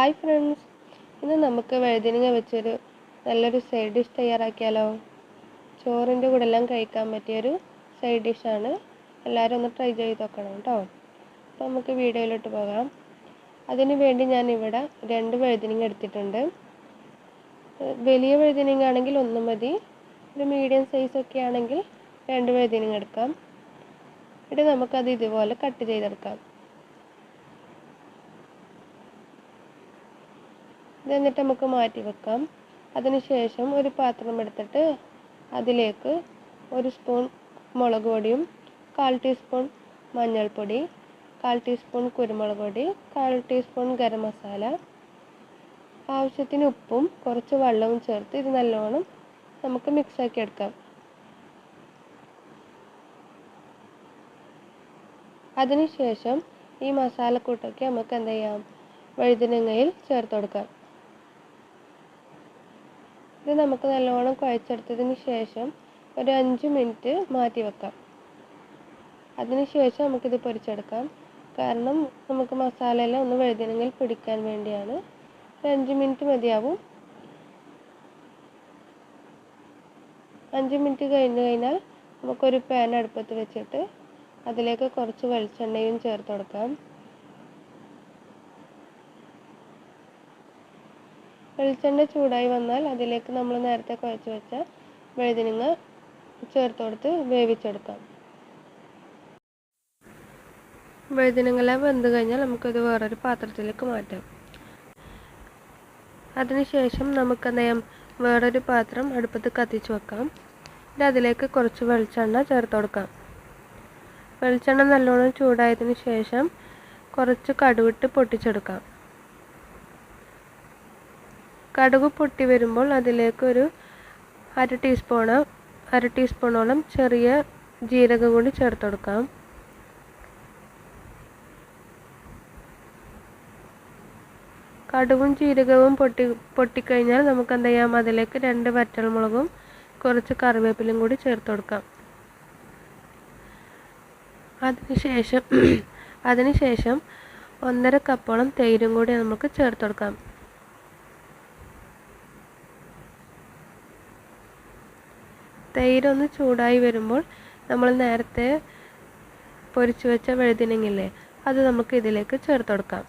Hi friends ഇന്ന് നമുക്ക് വഴുതനങ്ങ വെച്ചൊരു നല്ലൊരു സൈഡ് ഡിഷ് തയ്യാറാക്കിയാലോ? ചോറിന്റെ കൂടെ എല്ലാം കഴിക്കാൻ പറ്റിയൊരു സൈഡ് ഡിഷാണ് എല്ലാവരും ഒന്ന് ട്രൈ ചെയ്ത് നോക്കണം കേട്ടോ. അപ്പോൾ നമുക്ക് വീഡിയോയിലോട്ട് പോകാം. അതിനു വേണ്ടി ഞാൻ ഇവിടെ രണ്ട് വഴുതനങ്ങ എടുത്തിട്ടുണ്ട്. വലിയ വഴുതനങ്ങ ആണെങ്കിൽ ഒന്ന് മതി. ഒരു മീഡിയം സൈസ് ഒക്കെ ആണെങ്കിൽ രണ്ട് വഴുതനങ്ങ എടുക്കാം. ഇത് നമുക്കത് ഇതുപോലെ കട്ട് ചെയ്തെടുക്കാം. ഇത് എന്നിട്ട് നമുക്ക് മാറ്റി വെക്കാം. അതിനുശേഷം ഒരു പാത്രം എടുത്തിട്ട് അതിലേക്ക് ഒരു സ്പൂൺ മുളക് പൊടിയും കാൽ ടീസ്പൂൺ മഞ്ഞൾപ്പൊടി കാൽ ടീസ്പൂൺ കുരുമുളക് പൊടി കാൽ ടീസ്പൂൺ ഗരം മസാല ആവശ്യത്തിന് ഉപ്പും കുറച്ച് വെള്ളവും ചേർത്ത് ഇത് നല്ലോണം നമുക്ക് മിക്സാക്കി എടുക്കാം. അതിനുശേഷം ഈ മസാലക്കൂട്ടൊക്കെ നമുക്ക് എന്ത് ചെയ്യാം? വഴുതനങ്ങയിൽ ചേർത്ത് കൊടുക്കാം. ഇത് നമുക്ക് നല്ലോണം കുഴച്ചെടുത്തതിന് ശേഷം ഒരു അഞ്ച് മിനിറ്റ് മാറ്റി വെക്കാം. അതിനുശേഷം നമുക്കിത് പൊരിച്ചെടുക്കാം. കാരണം നമുക്ക് മസാലയെല്ലാം ഒന്ന് വഴുതനങ്ങയിൽ പിടിക്കാൻ വേണ്ടിയാണ്. ഒരു അഞ്ച് മിനിറ്റ് മതിയാവും. അഞ്ച് മിനിറ്റ് കഴിഞ്ഞു കഴിഞ്ഞാൽ നമുക്കൊരു പാൻ അടുപ്പത്ത് വെച്ചിട്ട് അതിലേക്ക് കുറച്ച് വെളിച്ചെണ്ണയും ചേർത്ത് കൊടുക്കാം. വെളിച്ചെണ്ണ ചൂടായി വന്നാൽ അതിലേക്ക് നമ്മൾ നേരത്തെ കുഴച്ച് വെച്ച വഴുതനങ്ങ ചേർത്ത് കൊടുത്ത് വേവിച്ചെടുക്കാം. വഴുതനങ്ങെല്ലാം വെന്ത് കഴിഞ്ഞാൽ നമുക്കത് വേറൊരു പാത്രത്തിലേക്ക് മാറ്റാം. അതിനുശേഷം നമുക്ക് എന്ത് വേറൊരു പാത്രം അടുപ്പത്ത് കത്തിച്ച് വെക്കാം. എന്നിട്ട് അതിലേക്ക് കുറച്ച് വെളിച്ചെണ്ണ ചേർത്ത് കൊടുക്കാം. വെളിച്ചെണ്ണ നല്ലോണം ചൂടായതിനു ശേഷം കുറച്ച് കടുവിട്ട് പൊട്ടിച്ചെടുക്കാം. കടുക് പൊട്ടി വരുമ്പോൾ അതിലേക്ക് ഒരു അര ടീസ്പൂണ് അര ടീസ്പൂണോളം ചെറിയ ജീരകം കൂടി ചേർത്ത് കൊടുക്കാം. കടുകും ജീരകവും പൊട്ടി പൊട്ടിക്കഴിഞ്ഞാൽ നമുക്ക് എന്ത് ചെയ്യാം? അതിലേക്ക് രണ്ട് വറ്റൽമുളകും കുറച്ച് കറിവേപ്പിലും കൂടി ചേർത്ത് കൊടുക്കാം. അതിനുശേഷം അതിനുശേഷം ഒന്നര കപ്പോളം തൈരും കൂടി നമുക്ക് ചേർത്ത് കൊടുക്കാം. തൈരൊന്ന് ചൂടായി വരുമ്പോൾ നമ്മൾ നേരത്തെ പൊരിച്ചു വെച്ച വഴുതിനങ്ങില്ലേ അത് നമുക്ക് ഇതിലേക്ക് ചേർത്ത് കൊടുക്കാം.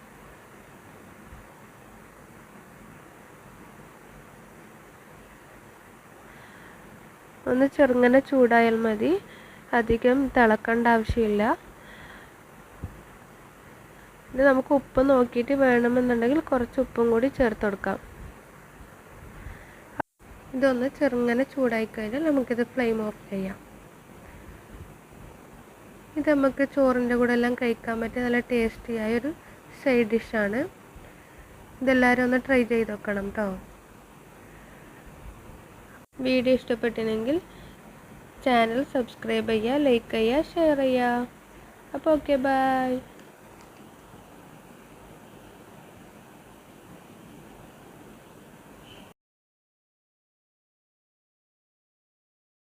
ഒന്ന് ചെറുങ്ങനെ ചൂടായാൽ മതി. അധികം തിളക്കേണ്ട ആവശ്യമില്ല. ഇത് നമുക്ക് ഉപ്പ് നോക്കിയിട്ട് വേണമെന്നുണ്ടെങ്കിൽ കുറച്ച് ഉപ്പും കൂടി ചേർത്ത് കൊടുക്കാം. ഇതൊന്ന് ചെറുങ്ങനെ ചൂടായി കഴിഞ്ഞാൽ നമുക്കിത് ഫ്ലെയിം ഓഫ് ചെയ്യാം. ഇത് നമുക്ക് ചോറിന്റെ കൂടെ എല്ലാം കഴിക്കാൻ പറ്റിയ നല്ല ടേസ്റ്റിയായ ഒരു സൈഡ് ഡിഷാണ് ഇതെല്ലാവരും ഒന്ന് ട്രൈ ചെയ്ത് നോക്കണം കേട്ടോ വീഡിയോ ഇഷ്ടപ്പെട്ടിനെങ്കിൽ ചാനൽ സബ്സ്ക്രൈബ് ചെയ്യുക ലൈക്ക് ചെയ്യുക ഷെയർ ചെയ്യുക. അപ്പോൾ ഓക്കെ ബൈ